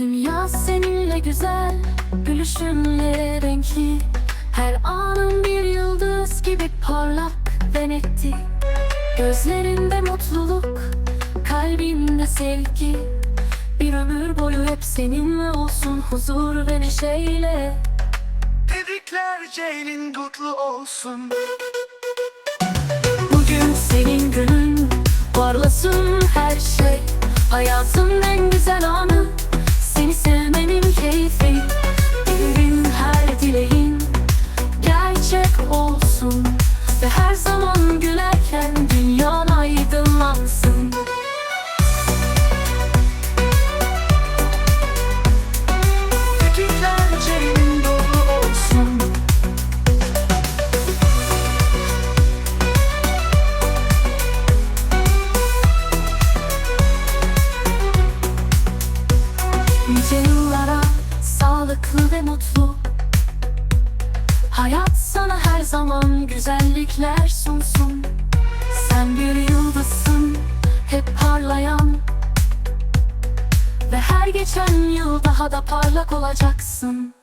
Dünya seninle güzel, gülüşünle renkli. Her anın bir yıldız gibi parlak ve netti. Gözlerinde mutluluk, kalbinde sevgi. Bir ömür boyu hep seninle olsun huzur ve neşeyle. Tebrikler Ceylin kutlu olsun. Bugün senin günün, parlasın her şey. Hayatın en güzel anı, olsun. Ve her zaman gülerken dünyan aydınlansın. Tebrikler Ceylin dolu sağlıklı ve mutlu Hayat sana her zaman güzellikler sunsun. Sen bir yıldızsın hep parlayan. Ve her geçen yıl daha da parlak olacaksın